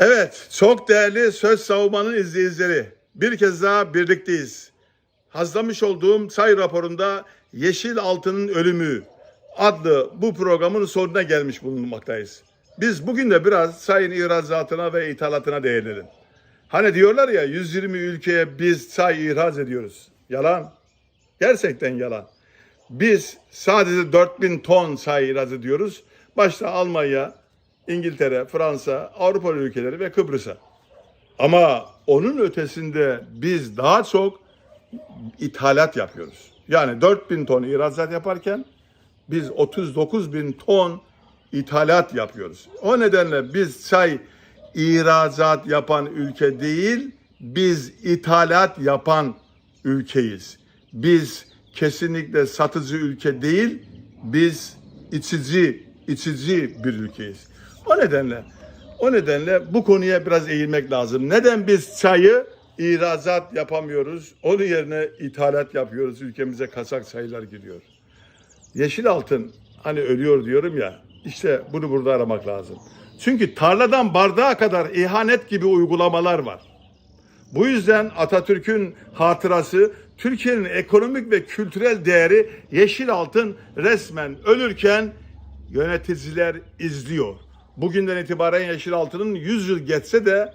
Evet, çok değerli Söz Savunmanın izleyicileri. Bir kez daha birlikteyiz. Hazırlamış olduğum say raporunda Yeşil Altının Ölümü adlı bu programın sonuna gelmiş bulunmaktayız. Biz bugün de biraz sayın ihracatına ve ithalatına değinelim. Hani diyorlar ya 120 ülkeye biz say ihraç ediyoruz. Yalan. Gerçekten yalan. Biz sadece 4000 ton say ihraç ediyoruz. Başta Almanya, İngiltere, Fransa, Avrupa ülkeleri ve Kıbrıs'a. Ama onun ötesinde biz daha çok ithalat yapıyoruz. Yani 4000 ton ihracat yaparken biz 39 bin ton ithalat yapıyoruz. O nedenle biz çay ihracat yapan ülke değil, biz ithalat yapan ülkeyiz. Biz kesinlikle satıcı ülke değil, biz içici, içici bir ülkeyiz. O nedenle o nedenle bu konuya biraz eğilmek lazım. Neden biz çayı ihracat yapamıyoruz? Onun yerine ithalat yapıyoruz. Ülkemize kaçak çaylar giriyor. Yeşil altın hani ölüyor diyorum ya. İşte bunu burada aramak lazım. Çünkü tarladan bardağa kadar ihanet gibi uygulamalar var. Bu yüzden Atatürk'ün hatırası Türkiye'nin ekonomik ve kültürel değeri yeşil altın resmen ölürken yöneticiler izliyor. Bugünden itibaren yeşil altının 100 yıl geçse de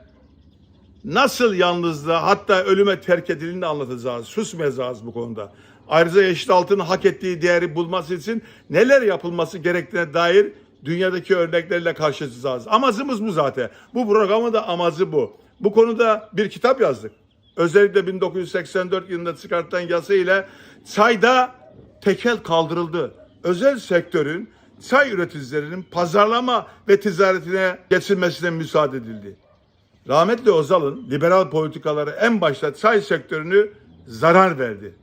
nasıl yalnızlığa hatta ölüme terk edildiğini anlatacağız. Susmayacağız bu konuda. Ayrıca yeşil altının hak ettiği değeri bulması için neler yapılması gerektiğine dair dünyadaki örneklerle karşılaşacağız. Amacımız bu zaten. Bu programın da amacı bu. Bu konuda bir kitap yazdık. Özellikle 1984 yılında çıkartılan yasa ile çayda tekel kaldırıldı. Özel sektörün çay üreticilerinin pazarlama ve ticaretine geçilmesine müsaade edildi. Rahmetli Özal'ın liberal politikaları en başta çay sektörünü zarar verdi.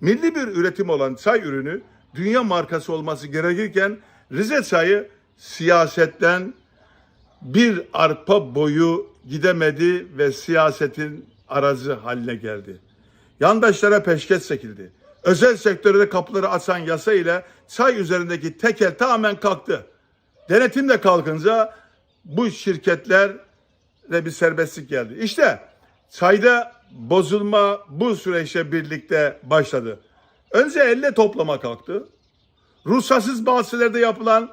Milli bir üretim olan çay ürünü dünya markası olması gerekirken Rize çayı siyasetten bir arpa boyu gidemedi ve siyasetin aracı haline geldi. Yandaşlara peşkeş çekildi. Özel sektörde kapıları açan yasa ile çay üzerindeki tekel tamamen kalktı. Denetim de kalkınca bu şirketler de bir serbestlik geldi. İşte çayda bozulma bu süreçle birlikte başladı. Önce elle toplama kalktı. Ruhsatsız bahçelerde yapılan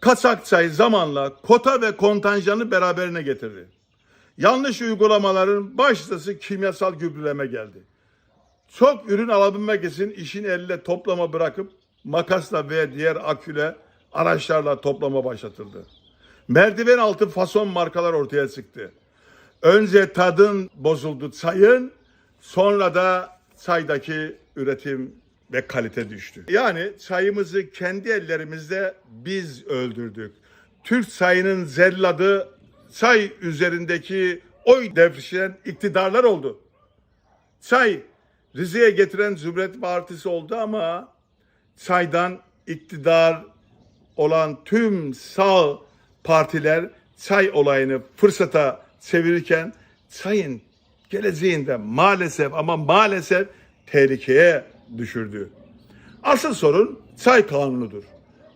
kaçak çay zamanla kota ve kontenjanı beraberine getirdi. Yanlış uygulamaların başlısı kimyasal gübreleme geldi. Çok ürün alabilmek için işin elle toplama bırakıp makasla veya diğer aküle araçlarla toplama başlatıldı. Merdiven altı fason markalar ortaya çıktı. Önce tadın bozuldu çayın, sonra da çaydaki üretim ve kalite düştü. Yani çayımızı kendi ellerimizle biz öldürdük. Türk çayının zelladı çay üzerindeki oy devşiren iktidarlar oldu. Çay Rize'ye getiren Zümret Partisi oldu ama çaydan iktidar olan tüm sağ partiler çay olayını fırsata çevirirken çayın geleceğinde maalesef ama maalesef tehlikeye düşürdü. Asıl sorun çay kanunudur.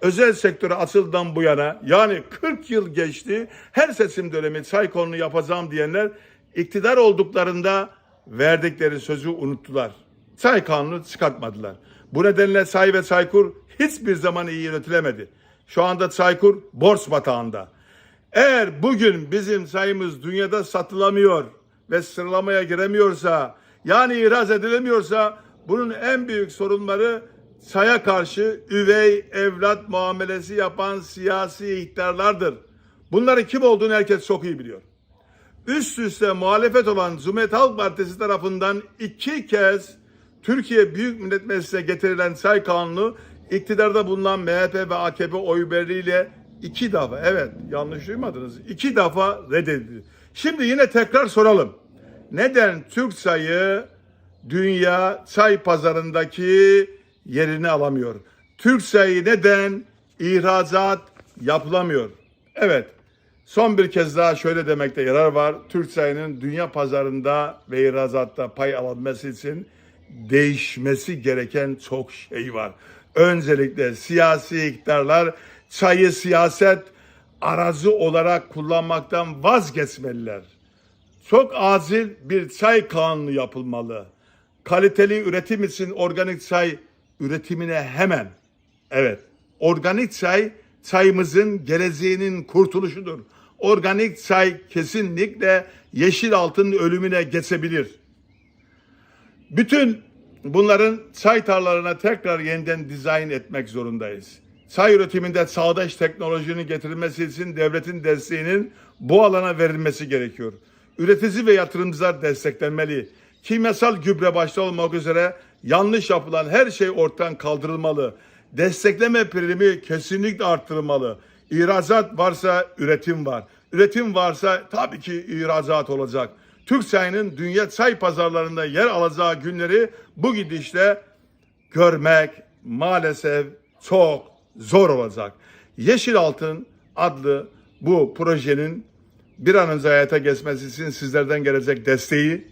Özel sektöre açıldan bu yana yani 40 yıl geçti her seçim dönemi çay kanunu yapacağım diyenler iktidar olduklarında verdikleri sözü unuttular. Çay kanunu çıkartmadılar. Bu nedenle çay ve çaykur hiçbir zaman iyi yönetilemedi. Şu anda çaykur borç batağında. Eğer bugün bizim çayımız dünyada satılamıyor ve sıralamaya giremiyorsa yani ihraç edilemiyorsa bunun en büyük sorunları çaya karşı üvey evlat muamelesi yapan siyasi ihtarlardır. Bunları kim olduğunu herkes çok iyi biliyor. Üst üste muhalefet olan Cumhuriyet Halk Partisi tarafından iki kez Türkiye Büyük Millet Meclisi'ne getirilen çay kanunu iktidarda bulunan MHP ve AKP oy birliğiyle iki defa evet yanlış duymadınız iki defa reddedildi. Şimdi yine tekrar soralım. Neden Türk çayı dünya çay pazarındaki yerini alamıyor? Türk çayı neden ihracat yapılamıyor? Evet son bir kez daha şöyle demekte yarar var. Türk çayının dünya pazarında ve ihracatta pay alabilmesi için değişmesi gereken çok şey var. Öncelikle siyasi iktidarlar çayı siyaset arazi olarak kullanmaktan vazgeçmeliler. Çok acil bir çay kanunu yapılmalı. Kaliteli üretim için organik çay üretimine hemen. Evet, organik çay çayımızın geleceğinin kurtuluşudur. Organik çay kesinlikle yeşil altının ölümüne geçebilir. Bütün bunların çay tarlalarına tekrar yeniden dizayn etmek zorundayız. Çay üretiminde çağdaş teknolojinin getirilmesi için devletin desteğinin bu alana verilmesi gerekiyor. Üretici ve yatırımcılar desteklenmeli. Kimyasal gübre başta olmak üzere yanlış yapılan her şey ortadan kaldırılmalı. Destekleme primi kesinlikle arttırılmalı. İhracat varsa üretim var. Üretim varsa tabii ki ihracat olacak. Türk çayının dünya çay pazarlarında yer alacağı günleri bu gidişle görmek maalesef çok zor olacak. Yeşil Altın adlı bu projenin bir an önce hayata geçmesi için sizlerden gelecek desteği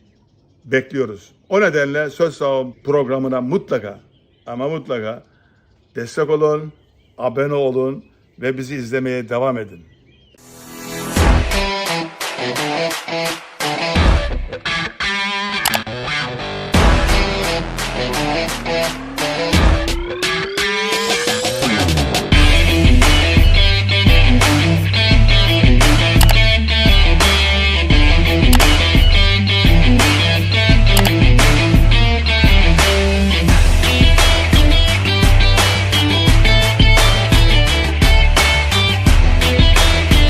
bekliyoruz. O nedenle Söz Sahibi programına mutlaka ama mutlaka destek olun, abone olun ve bizi izlemeye devam edin.